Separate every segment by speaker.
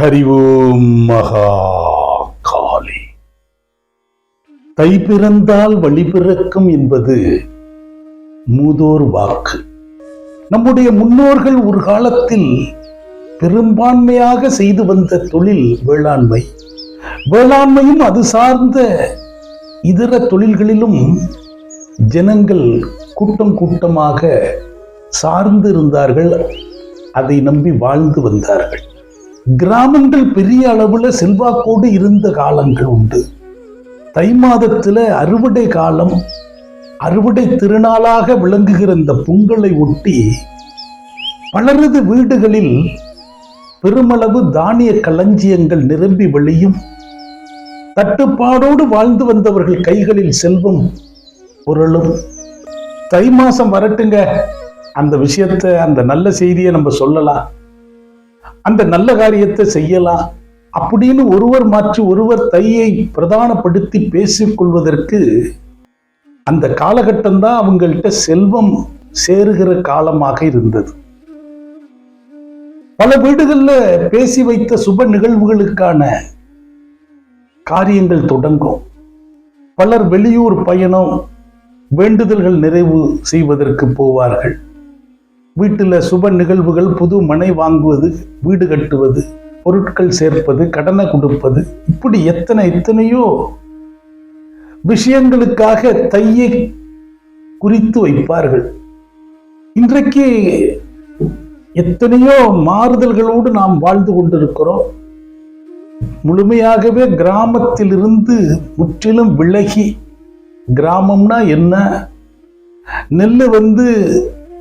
Speaker 1: ஹரிவோம் மகா காளி தை பிறந்தால் வழி பிறக்கும் என்பது மூதோர் வாக்கு. நம்முடைய முன்னோர்கள் ஒரு காலத்தில் பெரும்பான்மையாக செய்து வந்த தொழில் வேளாண்மை. வேளாண்மையும் அது சார்ந்த இதர தொழில்களிலும் ஜனங்கள் கூட்டம் கூட்டமாக சார்ந்து இருந்தார்கள் அதை நம்பி வாழ்ந்து வந்தார்கள். கிராமங்கள் பெரிய அளவில் செல்வாக்கோடு இருந்த காலங்கள் உண்டு. தை மாதத்தில் அறுவடை காலம் அறுவடை திருநாளாக விளங்குகிற இந்த பொங்கலை ஒட்டி பலரது வீடுகளில் பெருமளவு தானிய களஞ்சியங்கள் நிரம்பி வெளியும் தட்டுப்பாடோடு வாழ்ந்து வந்தவர்கள் கைகளில் செல்வம் பொருளும். தை மாசம் வரட்டுங்க. அந்த விஷயத்தை அந்த நல்ல செய்தியை நம்ம சொல்லலாம். அந்த நல்ல காரியத்தை செய்யலாம் அப்படின்னு ஒருவர் மாற்றி ஒருவர் தையை பிரதானப்படுத்தி பேசிக்கொள்வதற்கு அந்த காலகட்டம் தான் அவங்கள்ட்ட செல்வம் சேருகிற காலமாக இருந்தது. பல வீடுகள்ல பேசி வைத்த சுப நிகழ்வுகளுக்கான காரியங்கள் தொடங்கும். பலர் வெளியூர் பயணம் வேண்டுதல்கள் நிறைவு செய்வதற்கு போவார்கள். வீட்டில் சுப நிகழ்வுகள் புது மனை வாங்குவது வீடு கட்டுவது பொருட்கள் சேர்ப்பது கடனை கொடுப்பது இப்படி எத்தனை எத்தனையோ விஷயங்களுக்காக தையை குறித்து வைப்பார்கள். இன்றைக்கு எத்தனையோ மாறுதல்களோடு நாம் வாழ்ந்து கொண்டிருக்கிறோம். முழுமையாகவே கிராமத்திலிருந்து முற்றிலும் விலகி கிராமம்னா என்ன? நெல் வந்து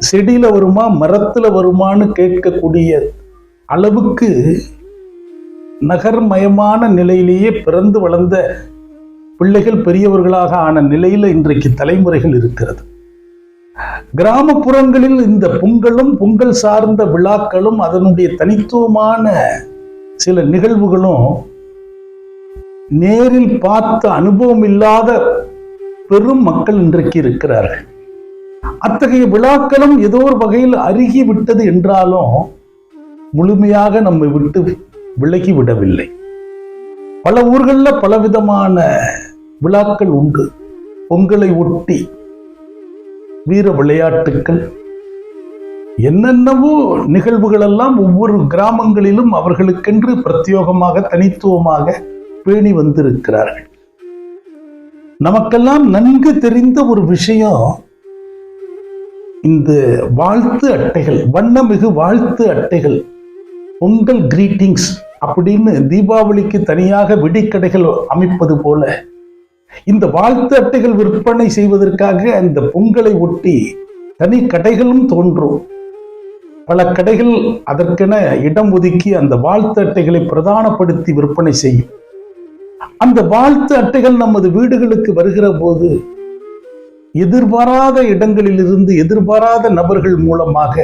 Speaker 1: செடியில் வருமா மரத்தில் வருமான்னு கேட்கக்கூடிய அளவுக்கு நகர்மயமான நிலையிலேயே பிறந்து வளர்ந்த பிள்ளைகள் பெரியவர்களாக ஆன நிலையில் இன்றைக்கு தலைமுறைகள் இருக்கிறது. கிராமப்புறங்களில் இந்த பொங்கலும் பொங்கல் சார்ந்த விழாக்களும் அதனுடைய தனித்துவமான சில நிகழ்வுகளும் நேரில் பார்த்த அனுபவம் இல்லாத பெரும் மக்கள் இன்றைக்கு இருக்கிறார்கள். அத்தகைய விழாக்களும் ஏதோ ஒரு வகையில் அருகி விட்டது என்றாலும் முழுமையாக நம்மை விட்டு விலகி விடவில்லை. பல ஊர்களில் பலவிதமான விழாக்கள் உண்டு. பொங்கலை ஒட்டி வீர விளையாட்டுக்கள் என்னென்னவோ நிகழ்வுகள் எல்லாம் ஒவ்வொரு கிராமங்களிலும் அவர்களுக்கென்று பிரத்யோகமாக தனித்துவமாக பேணி வந்திருக்கிறார்கள். நமக்கெல்லாம் நன்கு தெரிந்த ஒரு விஷயம் இந்த வாழ்த்து அட்டைகள் வண்ணமிகு வாழ்த்து அட்டைகள் பொங்கல் கிரீட்டிங்ஸ் அப்படின்னு தீபாவளிக்கு தனியாக வெடிக்கடைகள் அமைப்பது போல இந்த வாழ்த்து அட்டைகள் விற்பனை செய்வதற்காக அந்த பொங்கலை ஒட்டி தனி கடைகளும் தோன்றும். பல கடைகள் அதற்கென இடம் ஒதுக்கி அந்த வாழ்த்து அட்டைகளை பிரதானப்படுத்தி விற்பனை செய்யும். அந்த வாழ்த்து அட்டைகள் நமது வீடுகளுக்கு வருகிற போது எதிர்பாராத இடங்களிலிருந்து எதிர்பாராத நபர்கள் மூலமாக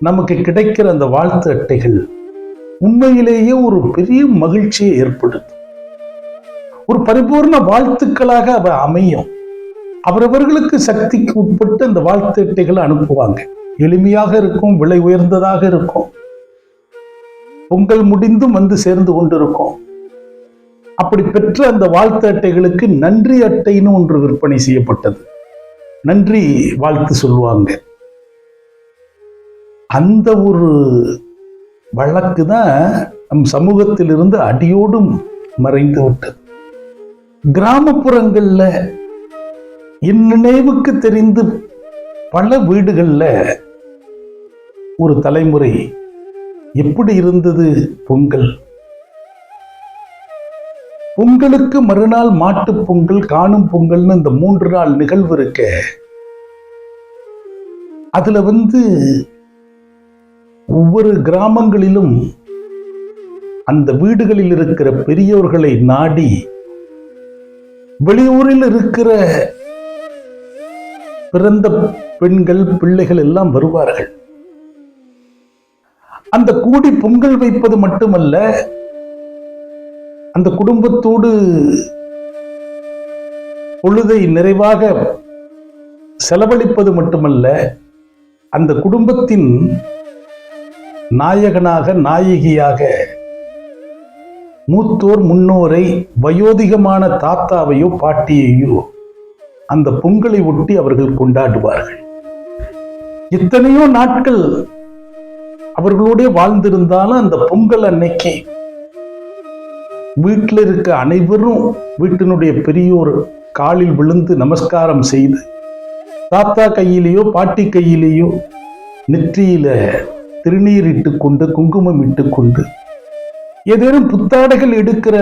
Speaker 1: நமக்கு கிடைக்கிற அந்த வாழ்த்து அட்டைகள் உண்மையிலேயே ஒரு பெரிய மகிழ்ச்சியை ஏற்படுத்தும். ஒரு பரிபூர்ண வாழ்த்துக்களாக அவ அமையும். அவரவர்களுக்கு சக்திக்கு உட்பட்டு அந்த வாழ்த்து அட்டைகளை அனுப்புவாங்க. எளிமையாக இருக்கும் விலை உயர்ந்ததாக இருக்கும். பொங்கல் முடிந்தும் வந்து சேர்ந்து கொண்டிருக்கும். அப்படி பெற்ற அந்த வாழ்த்து அட்டைகளுக்கு நன்றி அட்டைன்னு ஒன்று விற்பனை செய்யப்பட்டது. நன்றி வாழ்த்து சொல்லுவாங்க. அந்த ஒரு வழக்கு தான் நம் சமூகத்திலிருந்து அடியோடும் மறைந்து விட்டது. கிராமப்புறங்களில் என் நினைவுக்கு தெரிந்து பல வீடுகளில் ஒரு தலைமுறை எப்படி இருந்தது பொங்கல்? பொங்கலுக்கு மறுநாள் மாட்டுப் பொங்கல் காணும் பொங்கல்னு இந்த மூன்று நாள் நிகழ்வு இருக்க. அதுல வந்து ஒவ்வொரு கிராமங்களிலும் அந்த வீடுகளில் இருக்கிற பெரியோர்களை நாடி வெளியூரில் இருக்கிற பிறந்த பெண்கள் பிள்ளைகள் எல்லாம் வருவார்கள். அந்த கூடி பொங்கல் வைப்பது மட்டுமல்ல அந்த குடும்பத்தோடு பொழுதை நிறைவாக செலவழிப்பது மட்டுமல்ல அந்த குடும்பத்தின் நாயகனாக நாயகியாக மூத்தோர் முன்னோரை வயோதிகமான தாத்தாவையோ பாட்டியையோ அந்த பொங்கலை ஒட்டி அவர்கள் கொண்டாடுவார்கள். எத்தனையோ நாட்கள் அவர்களோடே வாழ்ந்திருந்தாலும் அந்த பொங்கல் அன்னைக்கு வீட்டில் இருக்க அனைவரும் வீட்டினுடைய பெரியோர் காலில் விழுந்து நமஸ்காரம் செய்து தாத்தா கையிலேயோ பாட்டி கையிலேயோ நெற்றியில திருநீர் இட்டுக்கொண்டு குங்குமம் இட்டுக்கொண்டு ஏதேனும் புத்தாடைகள் எடுக்கிற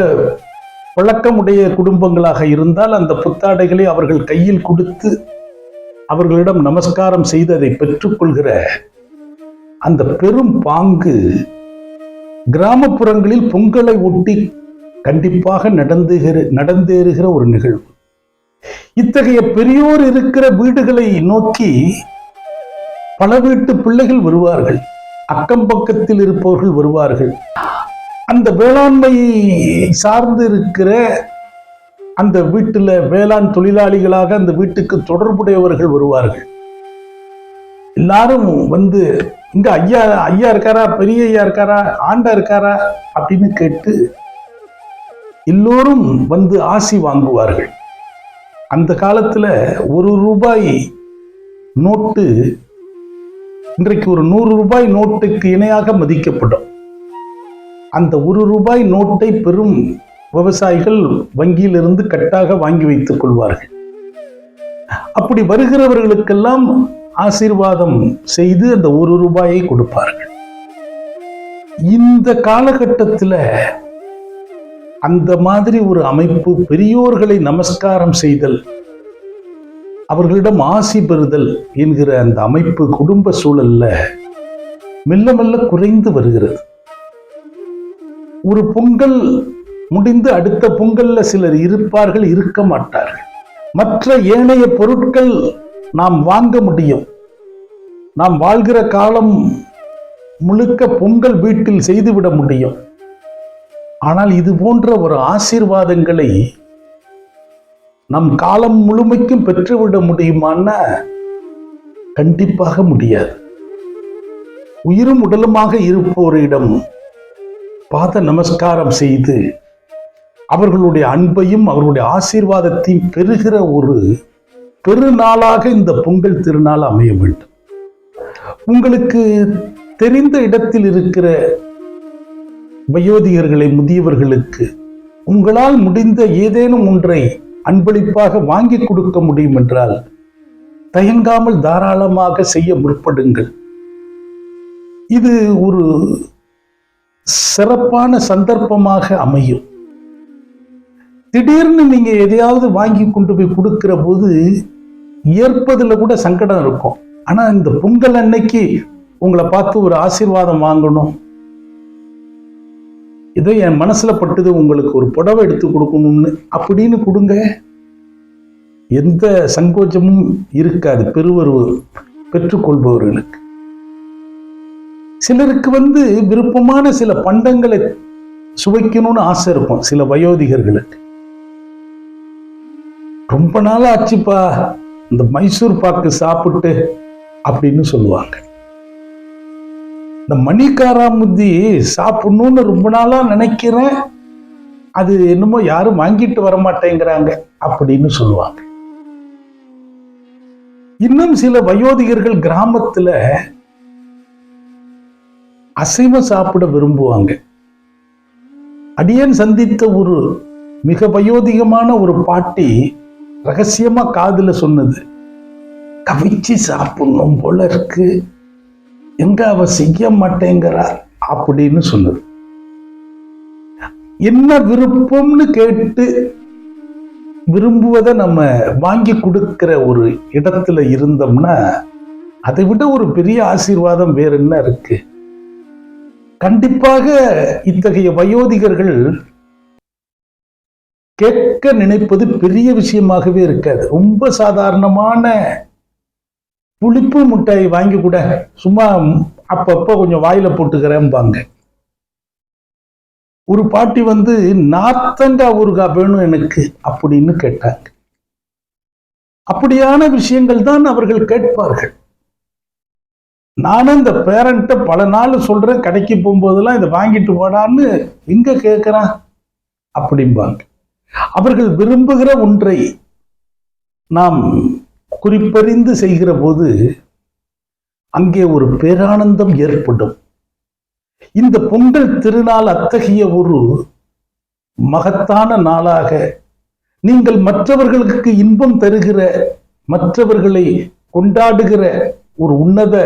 Speaker 1: பழக்கமுடைய குடும்பங்களாக இருந்தால் அந்த புத்தாடைகளை அவர்கள் கையில் கொடுத்து அவர்களிடம் நமஸ்காரம் செய்து அதை பெற்றுக்கொள்கிற அந்த பெரும் பாங்கு கிராமப்புறங்களில் பொங்கலை ஒட்டி கண்டிப்பாக நடந்துகிற நடந்தேறுகிற ஒரு நிகழ்வு. இத்தகைய பெரியோர் இருக்கிற வீடுகளை நோக்கி பல வீட்டு பிள்ளைகள் வருவார்கள். அக்கம் பக்கத்தில் இருப்பவர்கள் வருவார்கள். அந்த வேளாண்மை சார்ந்து இருக்கிற அந்த வீட்டில் வேளாண் தொழிலாளிகளாக அந்த வீட்டுக்கு தொடர்புடையவர்கள் வருவார்கள். எல்லாரும் வந்து இங்க ஐயா ஐயா இருக்காரா? பெரிய ஐயா இருக்காரா? ஆண்டா இருக்காரா? அப்படின்னு கேட்டு எல்லோரும் வந்து ஆசி வாங்குவார்கள். அந்த காலத்தில் ஒரு ரூபாய் நோட்டு இன்றைக்கு ஒரு நூறு ரூபாய் நோட்டுக்கு இணையாக மதிக்கப்படும். அந்த ஒரு ரூபாய் நோட்டை பெரும் விவசாயிகள் வங்கியிலிருந்து கட்டாக வாங்கி வைத்துக் கொள்வார்கள். அப்படி வருகிறவர்களுக்கெல்லாம் ஆசீர்வாதம் செய்து அந்த ஒரு ரூபாயை கொடுப்பார்கள். இந்த காலகட்டத்தில் அந்த மாதிரி ஒரு அமைப்பு பெரியோர்களை நமஸ்காரம் செய்தல் அவர்களிடம் ஆசி பெறுதல் என்கிற அந்த அமைப்பு குடும்ப சூழல்ல மெல்ல மெல்ல குறைந்து வருகிறது. ஒரு பொங்கல் முடிந்து அடுத்த பொங்கல்ல சிலர் இருப்பார்கள் இருக்க மாட்டார்கள். மற்ற ஏனைய பொருட்கள் நாம் வாங்க முடியும். நாம் வாழ்கிற காலம் முழுக்க பொங்கல் வீட்டில் செய்துவிட முடியும். ஆனால் இது போன்ற ஒரு ஆசீர்வாதங்களை நம் காலம் முழுமைக்கும் பெற்றுவிட முடியுமான்னா கண்டிப்பாக முடியாது. உயிரும் உடலுமாக இருப்போரிடம் பாத நமஸ்காரம் செய்து அவர்களுடைய அன்பையும் அவர்களுடைய ஆசீர்வாதத்தையும் பெறுகிற ஒரு பெருநாளாக இந்த பொங்கல் திருநாள் அமைய வேண்டும். உங்களுக்கு தெரிந்த இடத்தில் இருக்கிற வயோதிகர்களை முதியவர்களுக்கு உங்களால் முடிந்த ஏதேனும் ஒன்றை அன்பளிப்பாக வாங்கி கொடுக்க முடியும் என்றால் தயங்காமல் தாராளமாக செய்ய முற்படுங்கள். இது ஒரு சிறப்பான சந்தர்ப்பமாக அமையும். திடீர்னு நீங்க எதையாவது வாங்கி கொண்டு போய் கொடுக்கிற போது ஏற்பதில் கூட சங்கடம் இருக்கும். ஆனா இந்த பொங்கல் அன்னைக்கு உங்களை பார்த்து ஒரு ஆசீர்வாதம் வாங்கணும். ஏதோ என் மனசில் பட்டது உங்களுக்கு ஒரு புடவை எடுத்து கொடுக்கணும்னு. அப்படின்னு கொடுங்க. எந்த சங்கோச்சமும் இருக்காது. பெறுவரு பெற்றுக்கொள்பவர்களுக்கு. சிலருக்கு வந்து விருப்பமான சில பண்டங்களை சுவைக்கணும்னு ஆசை இருக்கும். சில வயோதிகர்களுக்கு. ரொம்ப நாள் ஆச்சுப்பா இந்த மைசூர் பாக்கு சாப்பிட்டு அப்படின்னு சொல்லுவாங்க. இந்த மணிக்காராமுத்தி சாப்பிடணும்னு ரொம்ப நாளாக நினைக்கிறேன். அது என்னமோ யாரும் வாங்கிட்டு வர மாட்டேங்கிறாங்க அப்படின்னு சொல்லுவாங்க. இன்னும் சில வயோதிகர்கள் கிராமத்துல அசைவம் சாப்பிட விரும்புவாங்க. அடியன் சந்தித்த ஒரு மிக வயோதிகமான ஒரு பாட்டி ரகசியமா காதுல சொன்னது கவிச்சு சாப்பிடணும் போல இருக்கு. எங்கே அவ செய்ய மாட்டேங்கிறார் அப்படின்னு சொன்னது என்ன விருப்பம்னு கேட்டு விரும்புவதை நம்ம வாங்கி கொடுக்கிற ஒரு இடத்துல இருந்தோம்னா அதை விட ஒரு பெரிய ஆசீர்வாதம் வேற என்ன இருக்கு? கண்டிப்பாக இத்தகைய வயோதிகர்கள் கேட்க நினைப்பது பெரிய விஷயமாகவே இருக்காது. ரொம்ப சாதாரணமான புளிப்பு மிட்டாய் வாங்கி கூட சும்மா அப்பப்போ கொஞ்சம் வாயில போட்டுக்கிறேன்பாங்க. ஒரு பாட்டி வந்து நாத்தண்டா ஊருகா வேணும் எனக்கு அப்படின்னு கேட்டாங்க. அப்படியான விஷயங்கள் தான் அவர்கள் கேட்பார்கள். நானும் இந்த பேரண்ட்டை பல நாள் சொல்றேன் கடைக்கு போகும்போதெல்லாம் இதை வாங்கிட்டு போடான்னு எங்க கேட்குறான் அப்படிம்பாங்க. அவர்கள் விரும்புகிற ஒன்றை நாம் குறிப்பறிந்து செய்கிற போது அங்கே ஒரு பேரானந்தம் ஏற்படும். இந்த பொங்கல் திருநாள் அத்தகைய ஒரு மகத்தான நாளாக நீங்கள் மற்றவர்களுக்கு இன்பம் தருகிற மற்றவர்களை கொண்டாடுகிற ஒரு உன்னத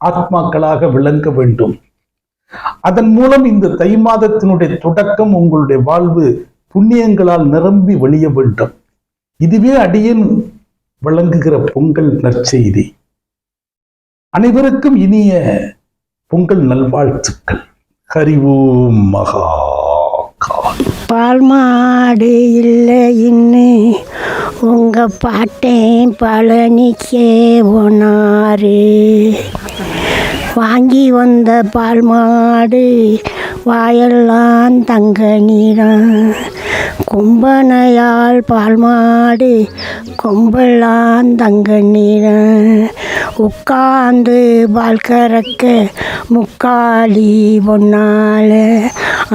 Speaker 1: ஆத்மாக்களாக விளங்க வேண்டும். அதன் மூலம் இந்த தை மாதத்தினுடைய தொடக்கம் உங்களுடைய வாழ்வு புண்ணியங்களால் நிரம்பி வழிய வேண்டும். இதுவே அடியின் வழங்குகிற பொங்கல் நற்செய்தி. அனைவருக்கும் இனிய பொங்கல் நல்வாழ்த்துக்கள். ஹரிவோம் மகா
Speaker 2: பால் மாடு இல்லை இன்னு. உங்க பாட்டேன் பழனிக்கே போனாரு வாங்கி வந்த பால் மாடு வாயெல்லாம் தங்க நீரான் கும்பனையால் பால் மாடு கொம்பெல்லாம் தங்க நீரம் உட்காந்து பால் கறக்க முக்காலி பொன்னால.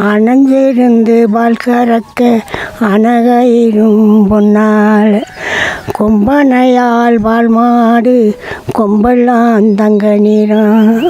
Speaker 2: அணைஞ்சிருந்து பால் கறக்க அணகையிலும் பொன்னால். கொம்பனையால் பால் மாடு கொம்பெல்லாம் தங்க நிறம்